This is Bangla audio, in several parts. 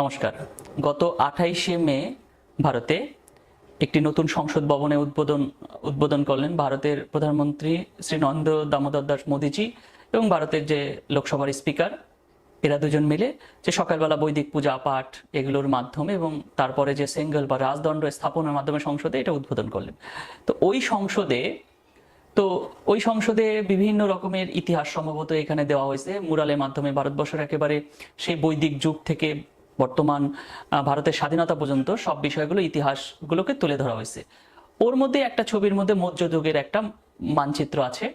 নমস্কার। গত আঠাইশে মে ভারতে একটি নতুন সংসদ ভবনে উদ্বোধন উদ্বোধন করলেন ভারতের প্রধানমন্ত্রী শ্রী নরেন্দ্র দামোদর দাস মোদীজি এবং ভারতের যে লোকসভার স্পিকার, এরা দুজন মিলে যে সকালবেলা বৈদিক পূজা, পাঠ এগুলোর মাধ্যমে এবং তারপরে যে সেঙ্গল বা রাজদণ্ড স্থাপনের মাধ্যমে সংসদে এটা উদ্বোধন করলেন। তো ওই সংসদে, তো ওই সংসদে বিভিন্ন রকমের ইতিহাস সম্ভবত এখানে দেওয়া হয়েছে। মুরালের মাধ্যমে ভারতবর্ষের একেবারে সেই বৈদিক যুগ থেকে বর্তমান ভারতের স্বাধীনতা পর্যন্ত সব বিষয়গুলো ইতিহাসগুলোকে তুলে ধরা হয়েছে। ওর মধ্যে একটা ছবির মধ্যে মধ্যযুগের একটা মানচিত্র আছে।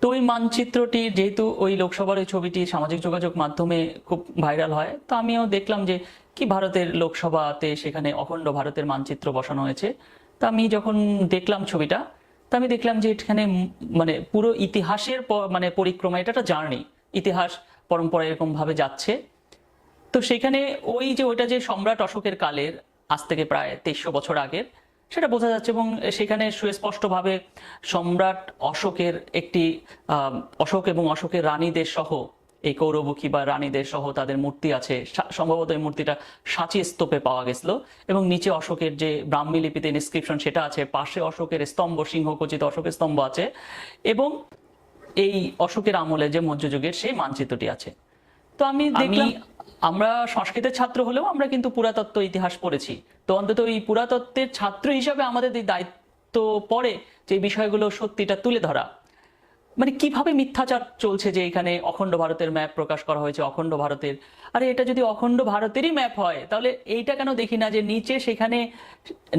তো ওই মানচিত্রটি যেহেতু ওই লোকসভার ওই ছবিটি সামাজিক যোগাযোগ মাধ্যমে খুব ভাইরাল হয়, তো আমিও দেখলাম যে কি ভারতের লোকসভাতে সেখানে অখণ্ড ভারতের মানচিত্র বসানো হয়েছে। তা আমি যখন দেখলাম ছবিটা, তা আমি দেখলাম যে এখানে মানে পুরো ইতিহাসের মানে পরিক্রমা এটা একটা জার্নি। ইতিহাস, পরম্পরা এরকম ভাবে যাচ্ছে। তো সেখানে ওই যে ওইটা যে সম্রাট অশোকের কালের আজ থেকে প্রায় তেইশশো বছর আগের সেটা বোঝা যাচ্ছে এবং সেখানে সুস্পষ্টভাবে সম্রাট অশোকের একটি অশোক এবং অশোকের রানীদের সহ এই কৌরবুখী বা রানীদের সহ তাদের মূর্তি আছে। সম্ভবত এই মূর্তিটা সাঁচি স্তূপে পাওয়া গেছিল এবং নিচে অশোকের যে ব্রাহ্মী লিপিতে ইনস্ক্রিপশন সেটা আছে পাশে অশোকের স্তম্ভ সিংহখচিত অশোকের স্তম্ভ আছে এবং এই অশোকের আমলে যে মধ্যযুগের সেই মানচিত্রটি আছে। তো আমি দেখলাম আমরা সংস্কৃতের ছাত্র হলেও আমরা কিন্তু পুরাতত্ত্ব ইতিহাস পড়েছি। তো অন্তত এই পুরাতত্ত্বের ছাত্র হিসাবে আমাদের এই দায়িত্ব পড়ে, যে বিষয়গুলো সত্যিটা তুলে ধরা। মানে কীভাবে মিথ্যাচার চলছে যে এখানে অখণ্ড ভারতের ম্যাপ প্রকাশ করা হয়েছে, অখণ্ড ভারতের? আরে এটা যদি অখণ্ড ভারতেরই ম্যাপ হয়, তাহলে এইটা কেন দেখি না যে নিচে সেখানে,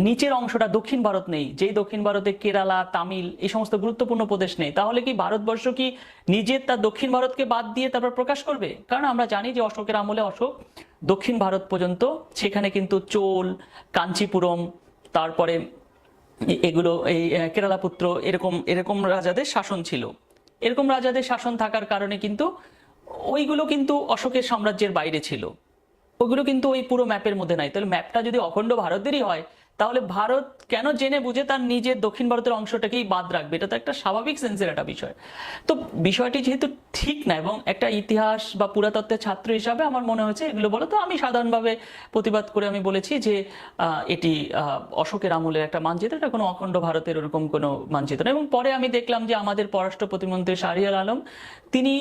নিচের অংশটা দক্ষিণ ভারত নেই, যেই দক্ষিণ ভারতে কেরালা, তামিল এই সমস্ত গুরুত্বপূর্ণ প্রদেশ নেই, তাহলে কি ভারতবর্ষ কি নিজের তার দক্ষিণ ভারতকে বাদ দিয়ে তারপর প্রকাশ করবে? কারণ আমরা জানি যে অশোকের আমলে অশোক দক্ষিণ ভারত পর্যন্ত, সেখানে কিন্তু চোল, কাঞ্চিপুরম, তারপরে এগুলো এই কেরালাপুত্র এরকম এরকম রাজাদের শাসন ছিল। এরকম রাজাদের শাসন থাকার কারণে কিন্তু ওইগুলো কিন্তু অশোকের সাম্রাজ্যের বাইরে ছিল। ওগুলো কিন্তু ওই পুরো ম্যাপের মধ্যে নাই। তাহলে ম্যাপটা যদি অখণ্ড ভারতেরই হয় তাহলে ভারত কেন জেনে বুঝে তার নিজের দক্ষিণ ভারতের অংশটাকেই বাদ রাখবে? এটা তো একটা স্বাভাবিক সেন্সের একটা বিষয়। তো বিষয়টি যেহেতু ঠিক না এবং একটা ইতিহাস বা পুরাতত্ত্বের ছাত্র হিসাবে আমার মনে হয়েছে এগুলো বলো তো, আমি সাধারণভাবে প্রতিবাদ করে আমি বলেছি যে এটি অশোকের আমলের একটা মানচিত্র, এটা কোনো অখণ্ড ভারতের ওরকম কোনো মানচিত্র। এবং পরে আমি দেখলাম যে আমাদের পররাষ্ট্র প্রতিমন্ত্রী শাহরিয়ার আলম, তিনি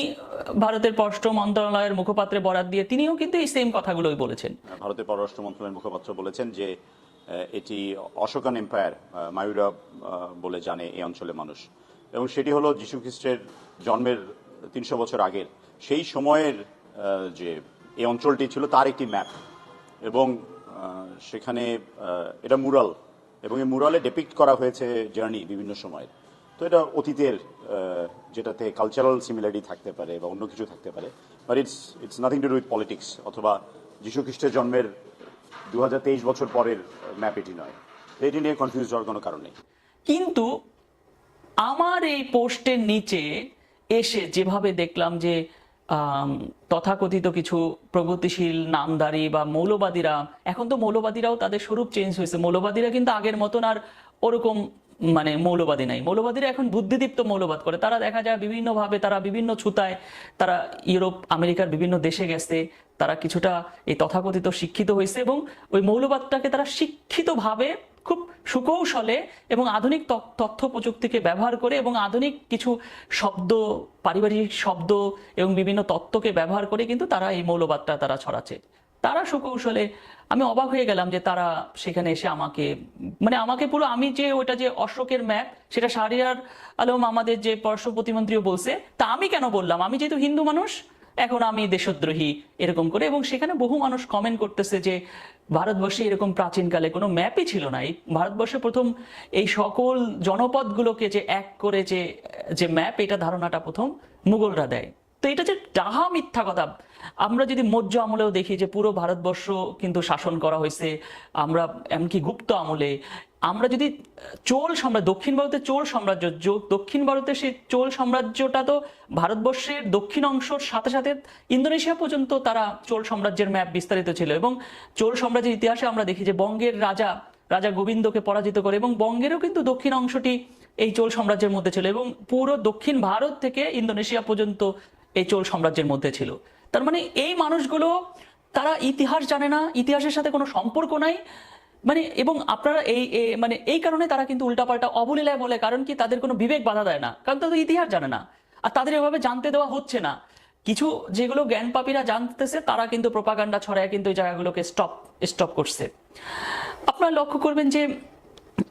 ভারতের পররাষ্ট্র মন্ত্রণালয়ের মুখপাত্রে বরাদ দিয়ে তিনিও কিন্তু এই সেম কথাগুলোই বলেছেন। ভারতের পররাষ্ট্র মন্ত্রণালয়ের মুখপাত্র বলেছেন যে এটি অশোকান এম্পায়ার মায়ুরা বলে জানে এই অঞ্চলের মানুষ। এবং সেটি হলো যীশু খ্রিস্টের জন্মের তিনশো বছর আগের। সেই সময়ের যে এই অঞ্চলটি ছিল তার একটি ম্যাপ। এবং সেখানে এটা মুরাল। এবং এই মুরালে ডেপিক্ট করা হয়েছে জার্নি বিভিন্ন সময়ের তো এটা অতীতের যেটাতে কালচারাল সিমিলারিটি থাকতে পারে বা অন্য কিছু থাকতে পারে। But it's it's nothing to do with politics অথবা যীশু খ্রিস্টের জন্মের দু হাজার তেইশ বছর পরের ম্যাপ এটি নয়। এটি নিয়ে কনফিউজ হওয়ার কোনো কারণ নেই। কিন্তু আমার এই পোস্টের নিচে এসে যেভাবে দেখলাম যে তথাকথিত কিছু প্রগতিশীল নামদারি বা মৌলবাদীরা, এখন তো মৌলবাদীরাও তাদের স্বরূপ চেঞ্জ হয়েছে। মৌলবাদীরা কিন্তু আগের মতন আর ওরকম মানে মৌলবাদী নাই। মৌলবাদীরা এখন বুদ্ধিদীপ্ত মৌলবাদ করে। তারা দেখা যায় বিভিন্নভাবে তারা বিভিন্ন ছুতায় তারা ইউরোপ, আমেরিকার বিভিন্ন দেশে গেছে। তারা কিছুটা এই তথাকথিত শিক্ষিত হয়েছে এবং ওই মৌলবাদটাকে তারা শিক্ষিতভাবে খুব সুকৌশলে এবং আধুনিক তথ্য- প্রযুক্তিকে ব্যবহার করে এবং আধুনিক কিছু শব্দ, পারিবারিক শব্দ এবং বিভিন্ন তত্ত্বকে ব্যবহার করে কিন্তু তারা এই মৌলবাদটা তারা ছড়াচ্ছে। তারা সুকৌশলে, আমি অবাক হয়ে গেলাম যে তারা সেখানে এসে আমাকে মানে আমাকে পুরো, আমি যে ওটা যে অশোকের ম্যাপ সেটা শাহরিয়ার আলম আমাদের যে পররাষ্ট্র প্রতিমন্ত্রীও বলছে, তা আমি কেন বললাম? আমি যেহেতু হিন্দু মানুষ, এখন আমি দেশদ্রোহী, এরকম করে, এবং সেখানে বহু মানুষ কমেন্ট করতেছে যে ভারতবর্ষে এরকম প্রাচীনকালে কোনো ম্যাপই ছিল না। এই ভারতবর্ষে প্রথম এই সকল জনপদগুলোকে যে এক করে যে যে ম্যাপ এটা ধারণাটা প্রথম মুঘলরা দেয়। তো এটা যে ডাহা মিথ্যা কথা আমরা যদি মৌর্য আমলেও দেখি যে পুরো ভারতবর্ষ কিন্তু শাসন করা হয়েছে, আমরা এমনকি গুপ্ত আমলে, আমরা যদি চোল সাম্রাজ্য, দক্ষিণ ভারতের চোল সাম্রাজ্য দক্ষিণ ভারতের সেই চোল সাম্রাজ্যটা তো ভারতবর্ষের দক্ষিণ অংশের সাথে সাথে ইন্দোনেশিয়া পর্যন্ত তারা চোল সাম্রাজ্যের ম্যাপ বিস্তারিত ছিল এবং চোল সাম্রাজ্যের ইতিহাসে আমরা দেখি যে বঙ্গের রাজা রাজা গোবিন্দকে পরাজিত করে এবং বঙ্গেরও কিন্তু দক্ষিণ অংশটি এই চোল সাম্রাজ্যের মধ্যে ছিল এবং পুরো দক্ষিণ ভারত থেকে ইন্দোনেশিয়া পর্যন্ত এই চোল সাম্রাজ্যের মধ্যে ছিল। তার মানে এই মানুষগুলো, তারা ইতিহাস জানে না, ইতিহাসের সাথে কোনো সম্পর্ক নাই। মানে এবং আপনারা এই মানে এই কারণে তারা কিন্তু উল্টাপাল্টা অবলীলায় বলে, কারণ কি তাদের কোনো বিবেক বাধা দেয় না। কারণ তাদের ইতিহাস জানে না। আর তাদের এভাবে জানতে দেওয়া হচ্ছে না। কিছু যেগুলো জ্ঞান পাপীরা জানতেছে, তারা কিন্তু প্রপাগান্ডা ছড়ায় কিন্তু এই জায়গাগুলোকে স্টপ স্টপ করছে। আপনারা লক্ষ্য করবেন যে,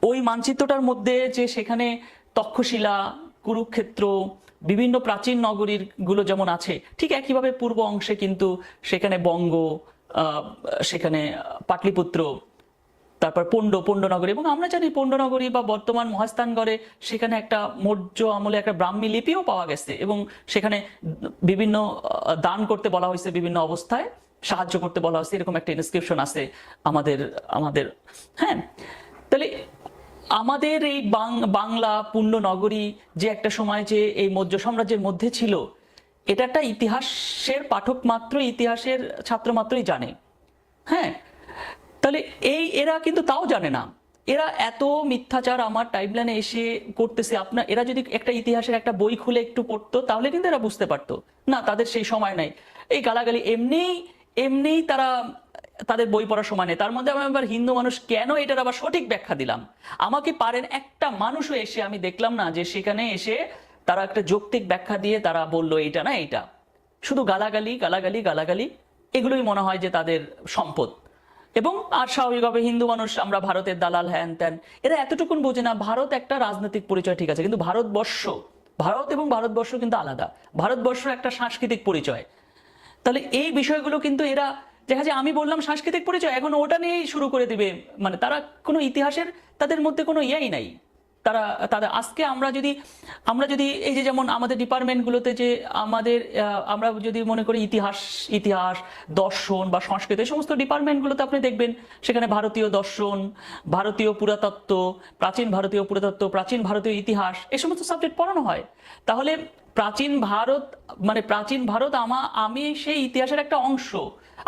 ওই মানচিত্রটার মধ্যে যে সেখানে তক্ষশিলা, কুরুক্ষেত্র বিভিন্ন প্রাচীন নগরীরগুলো যেমন আছে, ঠিক একইভাবে পূর্ব অংশে কিন্তু সেখানে বঙ্গ সেখানে পাটলিপুত্র, তারপর পণ্ড, পণ্ডনগরী এবং আমরা জানি পণ্ডনগরী বা বর্তমান মহাস্থানগড়ে সেখানে একটা মৌর্য আমলে একটা ব্রাহ্মী লিপিও পাওয়া গেছে এবং সেখানে বিভিন্ন দান করতে বলা হয়েছে বিভিন্ন অবস্থায়, সাহায্য করতে বলা হয়েছে, এরকম একটা ইনস্ক্রিপশন আছে আমাদের আমাদের হ্যাঁ। তাহলে আমাদের এই বাংলা পূর্ণ নগরী যে একটা সময় যে এই মৌর্য সাম্রাজ্যের মধ্যে ছিল, এটা একটা ইতিহাসের পাঠক মাত্র, ইতিহাসের ছাত্র মাত্রই জানে। হ্যাঁ? তাহলে এই এরা কিন্তু তাও জানে না। এরা এত মিথ্যাচার আমার টাইমলাইনে এসে করতেছে আপনার এরা যদি একটা ইতিহাসের একটা বই খুলে একটু পড়তো, তাহলে কিন্তু এরা বুঝতে পারতো। না, তাদের সেই সময় নাই। এই গালাগালি এমনিই এমনিই তারা তাদের বই পড়ার সময় নেই। তার মধ্যে আমি আবার হিন্দু মানুষ কেন এটার আবার সঠিক ব্যাখ্যা দিলাম? আমাকে পারেন একটা মানুষও এসে আমি দেখলাম না যে সেখানে এসে তারা একটা যৌক্তিক ব্যাখ্যা দিয়ে তারা বলল এইটা না এইটা। শুধু গালাগালি গালাগালি গালাগালি, এগুলোই মনে হয় যে তাদের সম্পদ। এবং আর স্বাভাবিকভাবে হিন্দু মানুষ, আমরা ভারতের দালাল, হ্যান ত্যান, এরা এতটুকুন বোঝে না, ভারত একটা রাজনৈতিক পরিচয় ঠিক আছে, কিন্তু ভারতবর্ষ, ভারত এবং ভারতবর্ষ কিন্তু আলাদা। ভারতবর্ষ একটা সাংস্কৃতিক পরিচয়। তাহলে এই বিষয়গুলো কিন্তু এরা দেখা যায় আমি বললাম সাংস্কৃতিক পরিচয়, এখন ওটা নিয়েই শুরু করে দিবে। মানে তারা কোনো ইতিহাসের তাদের মধ্যে কোনো ইয়াই নাই। তারা, তাদের আজকে আমরা যদি আমরা যদি এই যে যেমন আমাদের ডিপার্টমেন্টগুলোতে যে আমাদের আমরা যদি মনে করি ইতিহাস ইতিহাস, দর্শন বা সংস্কৃত, এই সমস্ত ডিপার্টমেন্টগুলোতে আপনি দেখবেন, সেখানে ভারতীয় দর্শন, ভারতীয় পুরাতত্ত্ব, প্রাচীন ভারতীয় পুরাতত্ত্ব, প্রাচীন ভারতীয় ইতিহাস, এই সমস্ত সাবজেক্ট পড়ানো হয়। তাহলে প্রাচীন ভারত মানে প্রাচীন ভারত আমা, আমি সেই ইতিহাসের একটা অংশ।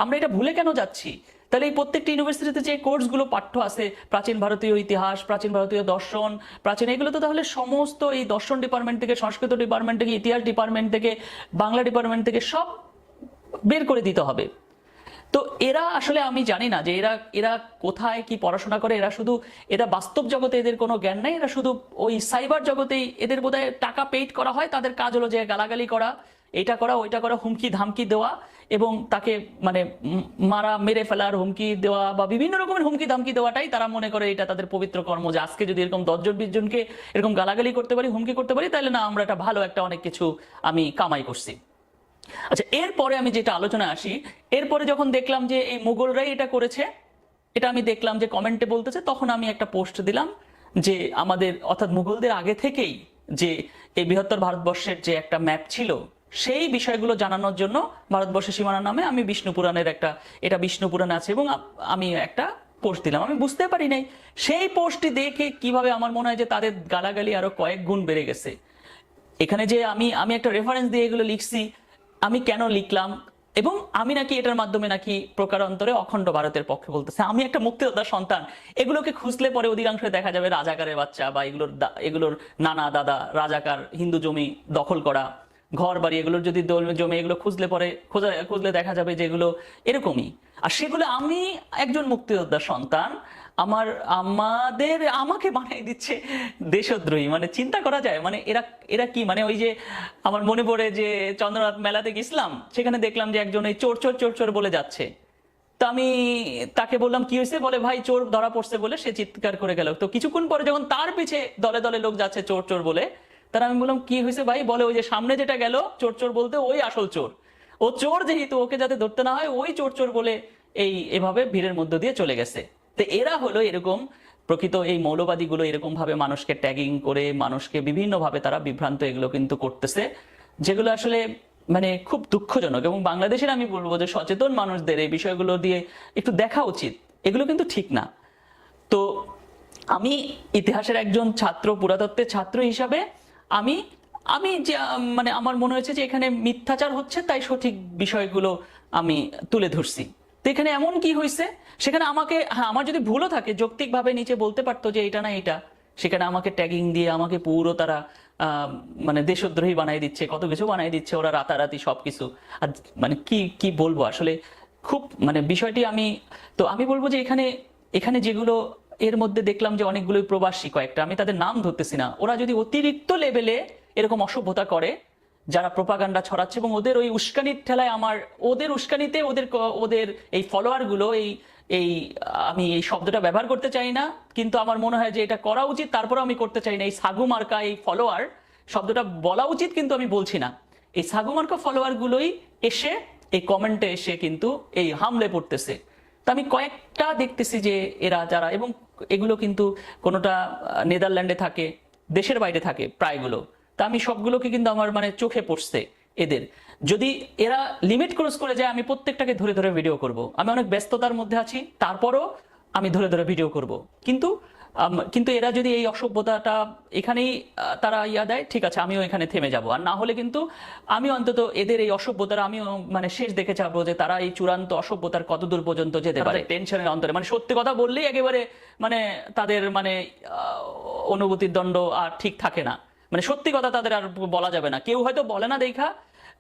আমরা এটা ভুলে কেন যাচ্ছি? তাহলে এই প্রত্যেকটি ইউনিভার্সিটিতে যে কোর্সগুলো পাঠ্য আছে, প্রাচীন ভারতীয় ইতিহাস, প্রাচীন ভারতীয় দর্শন, প্রাচীন, এগুলো তো তাহলে সমস্ত এই দর্শন ডিপার্টমেন্ট থেকে, সংস্কৃত ডিপার্টমেন্ট থেকে, ইতিহাস ডিপার্টমেন্ট থেকে, বাংলা ডিপার্টমেন্ট থেকে সব বের করে দিতে হবে। তো এরা আসলে আমি জানি না যে এরা এরা কোথায় কি পড়াশোনা করে, এরা শুধু, এরা বাস্তব জগতে এদের কোনো জ্ঞান নাই, এরা শুধু ওই সাইবার জগতেই এদের বোধহয় টাকা পেইড করা হয়, তাদের কাজ হলো যে গালাগালি করা, এটা করা, ওইটা করা হুমকি ধামকি দেওয়া এবং তাকে মানে মারা, মেরে ফেলার হুমকি দেওয়া বা বিভিন্ন রকমের হুমকি ধামকি দেওয়াটাই তারা মনে করে এটা তাদের পবিত্র কর্ম যে আজকে যদি এরকম দশজন বিশ জনকে এরকম গালাগালি করতে পারি, হুমকি করতে পারি, তাহলে না, আমরা একটা ভালো একটা অনেক কিছু আমি কামাই করছি। আচ্ছা এরপরে আমি যেটা আলোচনায় আসি, এরপরে যখন দেখলাম যে এই মুঘলরাই এটা করেছে, এটা আমি দেখলাম যে কমেন্টে বলতেছে, তখন আমি একটা পোস্ট দিলাম যে আমাদের, অর্থাৎ মুঘলদের আগে থেকেই যে এই বৃহত্তর ভারতবর্ষের যে একটা ম্যাপ ছিল সেই বিষয়গুলো জানানোর জন্য ভারতবর্ষের সীমানা নামে আমি বিষ্ণু পুরাণের একটা, এটা বিষ্ণু পুরাণে আছে এবং আমি একটা পোস্ট দিলাম। আমি বুঝতে পারি নাই। সেই পোস্টটি দেখে কীভাবে আমার মনে হয় যে তাদের গালাগালি আরও কয়েক গুণ বেড়ে গেছে। এখানে যে আমি আমি একটা রেফারেন্স দিয়ে এগুলো লিখছি, আমি কেন লিখলাম এবং আমি নাকি এটার মাধ্যমে নাকি প্রকারান্তরে অখণ্ড ভারতের পক্ষে বলতেছে। আমি একটা মুক্তিযোদ্ধার সন্তান। এগুলোকে খুঁজলে পরে অধিকাংশ দেখা যাবে রাজাকারের বাচ্চা বা এগুলোর এগুলোর নানা দাদা, রাজাকার, হিন্দু জমি দখল করা ঘর বাড়ি এগুলোর যদি জমি এগুলো খুঁজলে পরে খোঁজা, খুঁজলে দেখা যাবে যে এগুলো এরকমই। আর সেগুলো আমি একজন মুক্তিযোদ্ধার সন্তান, আমার আমাদের আমাকে বানিয়ে দিচ্ছে দেশদ্রোহী। মানে চিন্তা করা যায় মানে এরা এরা কি? মানে ওই যে আমার মনে পড়ে যে চন্দ্রনাথ মেলাতে গেছিলাম, সেখানে দেখলাম যে একজন এই চোর চোর চোর চোর বলে যাচ্ছে। তো আমি তাকে বললাম, কি হয়েছে? বলে, ভাই, চোর ধরা পড়ছে বলে সে চিৎকার করে গেল। তো কিছুক্ষণ পরে যখন তার পিছে দলে দলে লোক যাচ্ছে চোর চোর বলে তার আমি বললাম, কি হয়েছে ভাই? বলে ওই যে সামনে যেটা গেল চোর চোর বলতে ওই আসল চোর। ও চোর যেহেতু, ওকে যাতে ধরতে না হয়, ওই চোর চোর বলে এই এভাবে ভিড়ের মধ্য দিয়ে চলে গেছে। তো এরা হলো এরকম প্রকৃত এই মৌলবাদীগুলো এরকম ভাবে মানুষকে ট্যাগিং করে, মানুষকে বিভিন্ন ভাবে তারা বিভ্রান্ত, এগুলো কিন্তু করতেছে, যেগুলো আসলে মানে খুব দুঃখজনক। এবং বাংলাদেশের আমি বলব যে সচেতন মানুষদের এই বিষয়গুলো দিয়ে একটু দেখা উচিত। এগুলো কিন্তু ঠিক না। তো আমি ইতিহাসের একজন ছাত্র, পুরাতত্ত্বের ছাত্র হিসাবে আমি আমি যে মানে আমার মনে হয়েছে যে এখানে মিথ্যাচার হচ্ছে, তাই সঠিক বিষয়গুলো আমি তুলে ধরছি। তো এখানে এমন কি হয়েছে সেখানে আমাকে হ্যাঁ আমার যদি ভুলও থাকে, যৌক্তিকভাবে নিচে বলতে পারতো যে এটা না এটা, সেখানে আমাকে ট্যাগিং দিয়ে আমাকে পুরো তারা মানে দেশদ্রোহী বানাই দিচ্ছে, কত কিছু বানাই দিচ্ছে, ওরা রাতারাতি সব কিছু আর মানে কি কি বলব? আসলে খুব মানে বিষয়টি আমি, তো আমি বলব যে এখানে এখানে যেগুলো এর মধ্যে দেখলাম যে অনেকগুলোই প্রবাসী কয়েকটা, আমি তাদের নাম ধরতেছি না। ওরা যদি অতিরিক্ত লেভেলে এরকম অসভ্যতা করে, যারা প্রোপাগান্ডা ছড়াচ্ছে এবং ওদের ওই উস্কানির ঠেলায় আমার, ওদের উস্কানিতে ওদের ওদের এই ফলোয়ারগুলো এই এই, আমি এই শব্দটা ব্যবহার করতে চাই না, কিন্তু আমার মনে হয় যে এটা করা উচিত তারপরে আমি করতে চাই না। এই সাগু মার্কা, এই ফলোয়ার, শব্দটা বলা উচিত কিন্তু আমি বলছি না। এই সাগু মার্কা ফলোয়ার গুলোই এসে, এই কমেন্টে এসে কিন্তু এই হামলে পড়তেছে। তা আমি কয়েকটা দেখতেছি যে এরা যারা, এবং এগুলো কিন্তু কোনোটা নেদারল্যান্ডে থাকে, দেশের বাইরে থাকে প্রায়গুলো। তা আমি সবগুলোকে কিন্তু আমার মানে চোখে পড়ছে এদের। যদি এরা লিমিট ক্রস করে যায়, আমি প্রত্যেকটাকে ধরে ধরে ভিডিও করব। আমি অনেক ব্যস্ততার মধ্যে আছি, তারপরও আমি ধরে ধরে ভিডিও করব। কিন্তু কিন্তু এরা যদি এই অসভ্যতাটা এখানেই তারা ইয়া দেয় ঠিক আছে আমিও এখানে থেমে যাব। আর না হলে কিন্তু আমি অন্তত এদের এই অসভ্যতার আমিও মানে শেষ দেখে যাব যে তারা এই চূড়ান্ত অসভ্যতার কত দূর পর্যন্ত যেতে পারে টেনশনের অন্তরে। মানে সত্যি কথা বললেই একেবারে মানে তাদের মানে অনুভূতির দণ্ড আর ঠিক থাকে না। মানে সত্যি কথা তাদের আর বলা যাবে না। কেউ হয়তো বলে না দেখা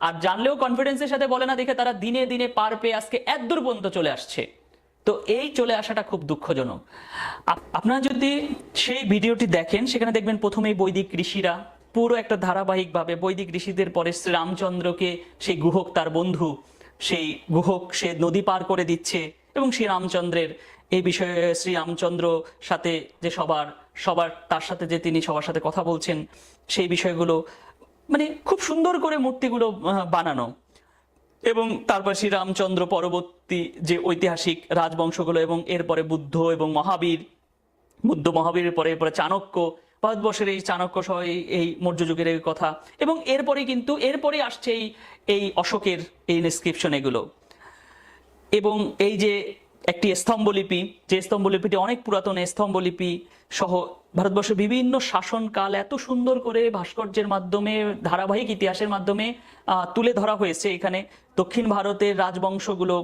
আর জানলেও কনফিডেন্সের সাথে বলে না দেখে তারা দিনে দিনে পার পেয়ে আজকে এত দূর পর্যন্ত চলে আসছে। তো এই চলে আসাটা খুব দুঃখজনক। আপনারা যদি সেই ভিডিওটি দেখেন, সেখানে দেখবেন প্রথমেই বৈদিক ঋষিরা পুরো একটা ধারাবাহিকভাবে বৈদিক ঋষিদের পরে শ্রীরামচন্দ্রকে সেই গুহক তার বন্ধু, সেই গুহক সে নদী পার করে দিচ্ছে এবং শ্রী রামচন্দ্রের এই বিষয়ে শ্রী রামচন্দ্র সাথে যে সবার সবার, তার সাথে যে তিনি সবার সাথে কথা বলছেন, সেই বিষয়গুলো মানে খুব সুন্দর করে মূর্তিগুলো বানানো। এবং তারপর শ্রী রামচন্দ্র পরবর্তী যে ঐতিহাসিক রাজবংশগুলো এবং এরপরে বুদ্ধ এবং মহাবীর, বুদ্ধ মহাবীরের পরে এরপরে চাণক্য, ভারতবর্ষের এই চাণক্য সহ এই- এই মৌর্য যুগের এই কথা। এবং এরপরে কিন্তু, এরপরে আসছে এই এই অশোকের এই ইনস্ক্রিপশন এগুলো। এবং এই যে একটি স্তম্ভলিপি, যে স্তম্ভলিপিটি অনেক পুরাতন স্তম্ভলিপি সহ ভারতবর্ষের বিভিন্ন শাসনকাল এত সুন্দর করে ভাস্কর্যের মাধ্যমে, ধারাবাহিক ইতিহাসের মাধ্যমে তুলে ধরা হয়েছে এখানে। দক্ষিণ ভারতের রাজবংশগুলো।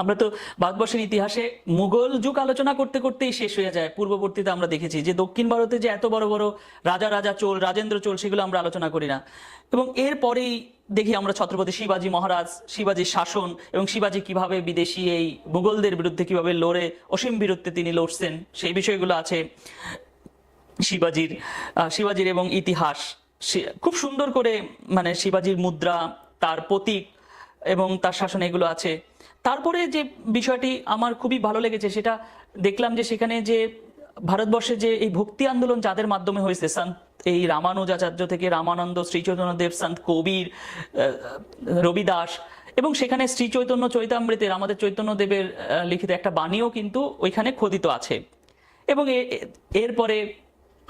আমরা তো ভারতবর্ষের ইতিহাসে মুঘল যুগ আলোচনা করতে করতেই শেষ হয়ে যায়। পূর্ববর্তীতে আমরা দেখেছি যে দক্ষিণ ভারতে যে এত বড় বড় রাজা রাজা চোল, রাজেন্দ্র চোল, সেগুলো আমরা আলোচনা করি না। এবং এরপরেই দেখি আমরা ছত্রপতি শিবাজী মহারাজ, শিবাজীর শাসন এবং শিবাজী কীভাবে বিদেশি এই মুঘলদের বিরুদ্ধে কীভাবে লড়ে, অসীম বিরুদ্ধে তিনি লড়ছেন, সেই বিষয়গুলো আছে শিবাজির শিবাজির এবং ইতিহাস। খুব সুন্দর করে মানে শিবাজির মুদ্রা, তার প্রতীক এবং তার শাসন এগুলো আছে। তারপরে যে বিষয়টি আমার খুবই ভালো লেগেছে সেটা দেখলাম যে সেখানে যে ভারতবর্ষে যে এই ভক্তি আন্দোলন যাদের মাধ্যমে হয়েছে এই রামানুজাচার্য থেকে রামানন্দ শ্রীচৈতন্যদেব সন্ত কবির রবিদাস এবং সেখানে শ্রী চৈতন্য চৈতামৃতের, আমাদের চৈতন্যদেবের লিখিত একটা বাণীও কিন্তু ওইখানে খোদিত আছে। এবং এরপরে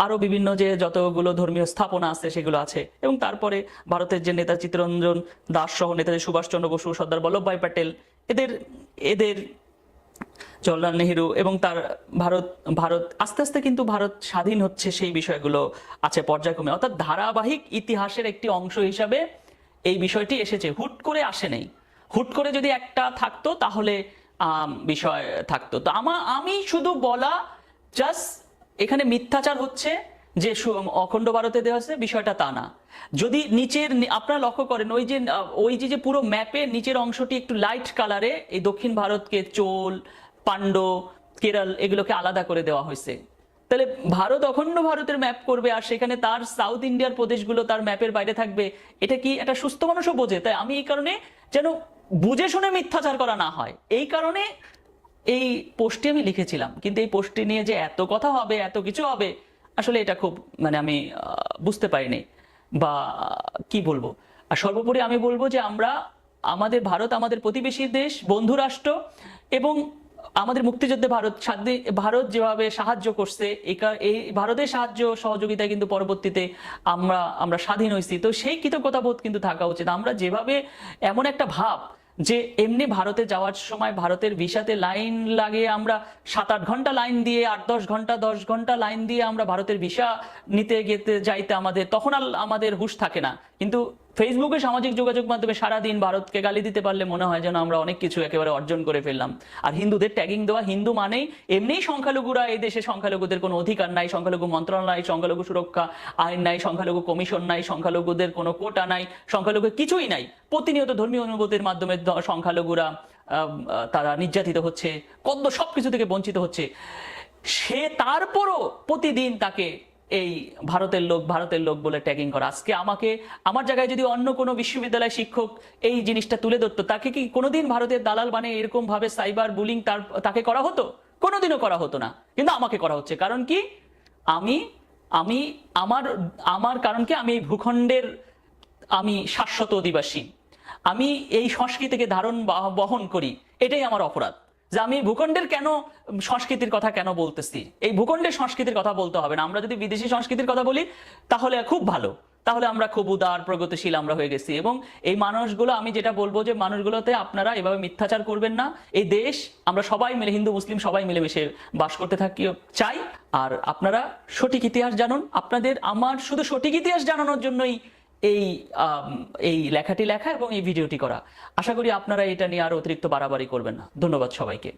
আরও বিভিন্ন যে যতগুলো ধর্মীয় স্থাপনা আছে সেগুলো আছে। এবং তারপরে ভারতের যে নেতা চিত্তরঞ্জন দাস সহ নেতাজি সুভাষচন্দ্র বসু, সর্দার বল্লভভাই প্যাটেল, এদের এদের জওয়াহরলাল নেহেরু এবং তার ভারত ভারত, আস্তে আস্তে কিন্তু ভারত স্বাধীন হচ্ছে সেই বিষয়গুলো আছে পর্যায়ক্রমে। অর্থাৎ ধারাবাহিক ইতিহাসের একটি অংশ হিসাবে এই বিষয়টি এসেছে। হুট করে আসে নেই। হুট করে যদি একটা থাকতো তাহলে বিষয় থাকতো। তো আমা, আমি শুধু বলা জাস্ট এখানে মিথ্যাচার হচ্ছে যে অখণ্ড ভারতে দেওয়া আছে বিষয়টা তা না। যদি নিচের আপনারা লক্ষ্য করেন, ওই যে ওই যে যে পুরো ম্যাপের নিচের অংশটি একটু লাইট কালারে এই দক্ষিণ ভারতকে চোল পাণ্ড কেরল এগুলোকে আলাদা করে দেওয়া হয়েছে। তাহলে ভারত অখণ্ড ভারতের ম্যাপ করবে, আর সেখানে তার সাউথ ইন্ডিয়ার প্রদেশগুলো তার ম্যাপের বাইরে থাকবে, এটা কি একটা সুস্থ মানুষও বোঝে? তাই আমি এই কারণে যেন বুঝে শুনে মিথ্যাচার করা না হয়। এই কারণে এই পোস্টটি আমি লিখেছিলাম। কিন্তু এই পোস্টটি নিয়ে যে এত কথা হবে, এত কিছু হবে আসলে এটা খুব মানে আমি বুঝতে পারিনি বা কি বলব? আর সর্বোপরি আমি বলব যে আমরা, আমাদের ভারত আমাদের প্রতিবেশী দেশ, বন্ধু রাষ্ট্র এবং আমাদের মুক্তিযুদ্ধে ভারত ভারত যেভাবে সাহায্য করছে, এই এই ভারতের সাহায্য সহযোগিতায় কিন্তু পরবর্তীতে আমরা আমরা স্বাধীন হয়েছি তো সেই কৃতজ্ঞতা বোধ কিন্তু থাকা উচিত। আমরা যেভাবে এমন একটা ভাব যে এমনি ভারতে যাওয়ার সময় ভারতের ভিসাতে লাইন লাগে আমরা সাত আট ঘণ্টা লাইন দিয়ে আট দশ ঘণ্টা দশ ঘণ্টা লাইন দিয়ে আমরা ভারতের ভিসা নিতে গেতে যাইতে আমাদের, তখন আর আমাদের হুশ থাকে না। কিন্তু ফেসবুকে সামাজিক যোগাযোগ মাধ্যমে সারাদিন ভারতকে গালি দিতে পারলে মনে হয় যেন আমরা অনেক কিছু একেবারে অর্জন করে ফেললাম। আর হিন্দুদের ট্যাগিং দেওয়া, হিন্দু মানেই এমনিই সংখ্যালঘুরা এই দেশে সংখ্যালঘুদের কোনো অধিকার নাই, সংখ্যালঘু মন্ত্রণালয় সংখ্যালঘু সুরক্ষা আইন নাই, সংখ্যালঘু কমিশন নাই, সংখ্যালঘুদের কোনো কোটা নাই, সংখ্যালঘু কিছুই নাই। প্রতিনিয়ত ধর্মীয় অনুভূতির মাধ্যমে সংখ্যালঘুরা তারা নির্যাতিত হচ্ছে কদ্য সব কিছু থেকে বঞ্চিত হচ্ছে। সে তারপরও প্রতিদিন তাকে এই ভারতের লোক ভারতের লোক বলে ট্যাগিং করা। আজকে আমাকে, আমার জায়গায় যদি অন্য কোনো বিশ্ববিদ্যালয় শিক্ষক এই জিনিসটা তুলে ধরতো, তাকে কি কোনোদিন ভারতের দালাল মানে এরকম ভাবে সাইবার বুলিং তার, তাকে করা হতো? কোনোদিনও করা হতো না। কিন্তু আমাকে করা হচ্ছে। কারণ কি? আমি আমি, আমার আমার কারণ কি? আমি এই ভূখণ্ডের, আমি শাশ্বত অধিবাসী। আমি এই সংস্কৃতিকে ধারণ বহন করি। এটাই আমার অপরাধ। যে আমি ভূখণ্ডের কেন সংস্কৃতির কথা কেন বলতেছি? এই ভূখণ্ডের সংস্কৃতির কথা বলতে হবে না। আমরা যদি বিদেশি সংস্কৃতির কথা বলি, তাহলে খুব ভালো। তাহলে আমরা খুব উদার, প্রগতিশীল আমরা হয়ে গেছি। এবং এই মানুষগুলো, আমি যেটা বলব যে মানুষগুলোতে আপনারা এভাবে মিথ্যাচার করবেন না। এই দেশ, আমরা সবাই মিলে, হিন্দু, মুসলিম, সবাই মিলে মিলেমিশে বাস করতে থাকি, চাই। আর আপনারা সঠিক ইতিহাস জানুন। আপনাদের আমার শুধু সঠিক ইতিহাস জানানোর জন্যই এই এই লেখাটি লেখা এবং এই ভিডিওটি করা। আশা করি আপনারা এটা নিয়ে আর অতিরিক্ত বাড়াবাড়ি করবেন না। ধন্যবাদ সবাইকে।